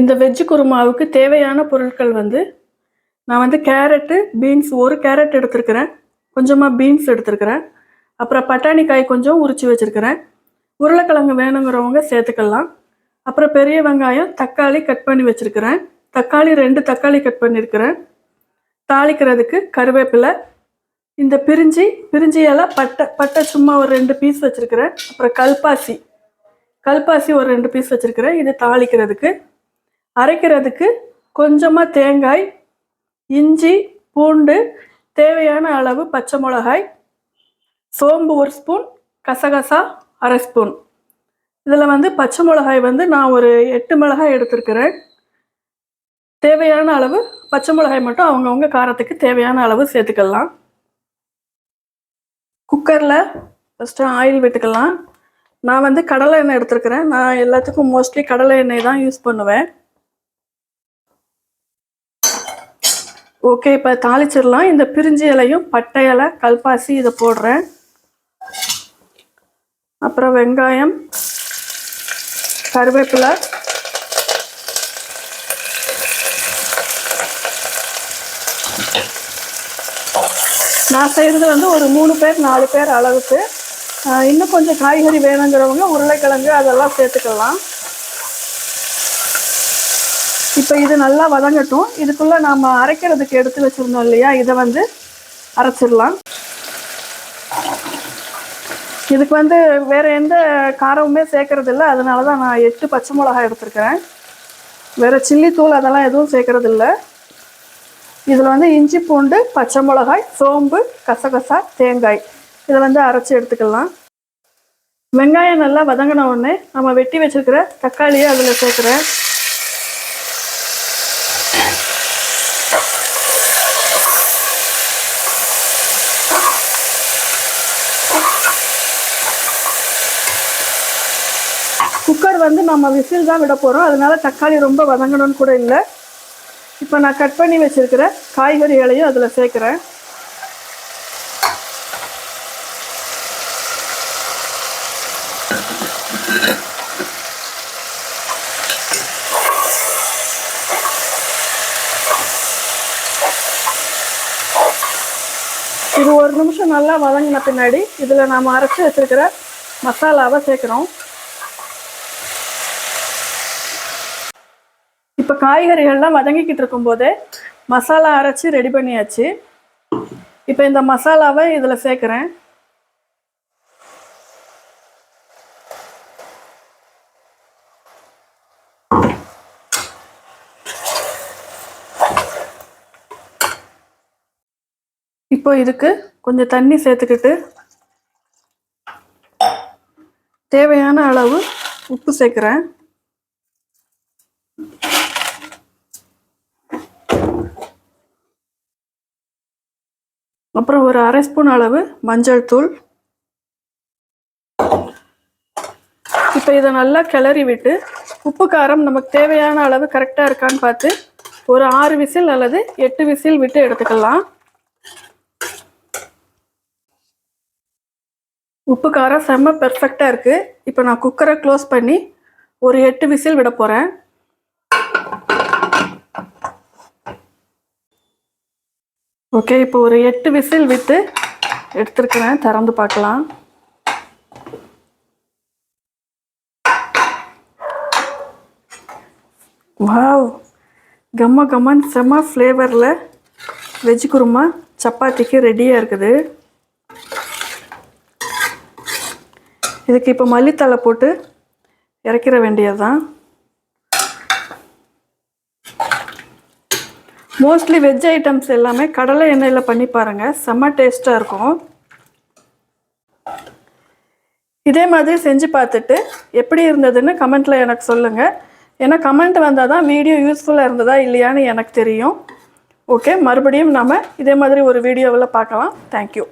இந்த வெஜ்ஜு குருமாவுக்கு தேவையான பொருட்கள் வந்து நான் வந்து கேரட்டு பீன்ஸ் ஒரு கேரட் எடுத்திருக்கிறேன். கொஞ்சமாக பீன்ஸ் எடுத்திருக்கிறேன். அப்புறம் பட்டாணி காய் கொஞ்சம் உரிச்சு வச்சுருக்கிறேன். உருளைக்கிழங்கு வேணுங்கிறவங்க சேர்த்துக்கலாம். அப்புறம் பெரிய வெங்காயம் தக்காளி கட் பண்ணி வச்சுருக்கிறேன். தக்காளி ரெண்டு தக்காளி கட் பண்ணியிருக்கிறேன் தாளிக்கிறதுக்கு கருவேப்பிலை இந்த பிரிஞ்சி பிரிஞ்சி இலை பட்டை பட்டை சும்மா ஒரு ரெண்டு பீஸ் வச்சுருக்கிறேன். அப்புறம் கல்பாசி. கல்பாசி ஒரு ரெண்டு பீஸ் வச்சுருக்கிறேன். இது தாளிக்கிறதுக்கு. அரைக்கிறதுக்கு கொஞ்சமாக தேங்காய் இஞ்சி பூண்டு தேவையான அளவு பச்சை மிளகாய் சோம்பு ஒரு ஸ்பூன் கசகசா அரை ஸ்பூன். இதில் வந்து பச்சை மிளகாய் வந்து நான் ஒரு எட்டு மிளகாய் எடுத்திருக்கிறேன். தேவையான அளவு பச்சை மிளகாய் மட்டும் அவங்கவுங்க காரத்துக்கு தேவையான அளவு சேர்த்துக்கலாம். குக்கரில் ஃபஸ்ட்டு ஆயில் விட்டுக்கலாம். நான் வந்து கடலை எண்ணெய் எடுத்துருக்கிறேன். நான் எல்லாத்துக்கும் மோஸ்ட்லி கடலை எண்ணெய் தான் யூஸ் பண்ணுவேன். ஓகே இப்போ தாளிச்சிடலாம். இந்த பிரிஞ்சி இலையும் பட்டை இலை கல்பாசி இதை போடுறேன். அப்புறம் வெங்காயம் கருவேப்பிலை. நான் செய்கிறது வந்து ஒரு மூணு பேர் நாலு பேர் அளவுக்கு. இன்னும் கொஞ்சம் காய்கறி வேணுங்கிறவங்க உருளைக்கிழங்கு அதெல்லாம் சேர்த்துக்கலாம். இப்போ இது நல்லா வதங்கட்டும். இதுக்குள்ளே நாம் அரைக்கிறதுக்கு எடுத்து வச்சுருந்தோம் இல்லையா? இதை வந்து அரைச்சிடலாம். இதுக்கு வந்து வேறு எந்த காரமுமே சேர்க்கறது இல்லை அதனால தான் நான் எட்டு பச்சை மிளகாய் எடுத்துருக்கிறேன். வேறு சில்லி தூள் அதெல்லாம் எதுவும் சேர்க்கறது இல்லை இதில் வந்து இஞ்சி பூண்டு பச்சை மிளகாய் சோம்பு கசகசா தேங்காய். இதை வந்து அரைச்சி எடுத்துக்கலாம். வெங்காயம் நல்லா வதங்கின உடனே நம்ம வெட்டி வச்சிருக்கிற தக்காளியை அதில் சேர்க்குறேன். குக்கர் வந்து நம்ம விசில் தான் விட போகிறோம் அதனால தக்காளி ரொம்ப வதங்கணும்னு கூட இல்லை. இப்போ நான் கட் பண்ணி வச்சுருக்கிற காய்கறிகளையும் அதில் சேர்க்குறேன். இது ஒரு நிமிஷம் நல்லா வதங்கின பின்னாடி இதில் நாம் அரைச்சி வச்சிருக்கிற மசாலாவை சேர்க்குறோம். இப்போ காய்கறிகள்லாம் வதங்கிக்கிட்டு இருக்கும்போதே மசாலா அரைச்சி ரெடி பண்ணியாச்சு. இப்போ இந்த மசாலாவை இதில் சேர்க்குறேன். இப்போ இதுக்கு கொஞ்சம் தண்ணி சேர்த்துக்கிட்டு தேவையான அளவு உப்பு சேர்க்குறேன். அப்புறம் ஒரு அரை ஸ்பூன் அளவு மஞ்சள் தூள். இப்போ இதை நல்லா கிளறி விட்டு உப்பு காரம் நமக்கு தேவையான அளவு கரெக்டாக இருக்கான்னு பார்த்து ஒரு ஆறு விசில் அல்லது எட்டு விசில் விட்டு எடுத்துக்கலாம். உப்பு காரம் செம்ம பெர்ஃபெக்டாக இருக்குது இப்போ நான் குக்கரை க்ளோஸ் பண்ணி ஒரு எட்டு விசில் விட போகிறேன் ஓகே இப்போ ஒரு எட்டு விசில் விட்டு எடுத்துருக்கிறேன். திறந்து பார்க்கலாம். வாவ் கம்ம கம்மன் செம்ம ஃப்ளேவரில் வெஜ் குருமா சப்பாத்திக்கு ரெடியாக இருக்குது. இதுக்கு இப்போ மல்லித்தலை போட்டு இறக்கிற வேண்டியது தான் மோஸ்ட்லி வெஜ் ஐட்டம்ஸ் எல்லாமே கடலை எண்ணெயில் பண்ணி பாருங்கள் செம்ம டேஸ்ட்டாக இருக்கும். இதே மாதிரி செஞ்சு பார்த்துட்டு எப்படி இருந்ததுன்னு கமெண்ட்டில் எனக்கு சொல்லுங்கள் ஏன்னா கமெண்ட் வந்தால் தான் வீடியோ யூஸ்ஃபுல்லாக இருந்ததா இல்லையான்னு எனக்கு தெரியும். ஓகே மறுபடியும் நாம் இதே மாதிரி ஒரு வீடியோவில் பார்க்கலாம். தேங்க்யூ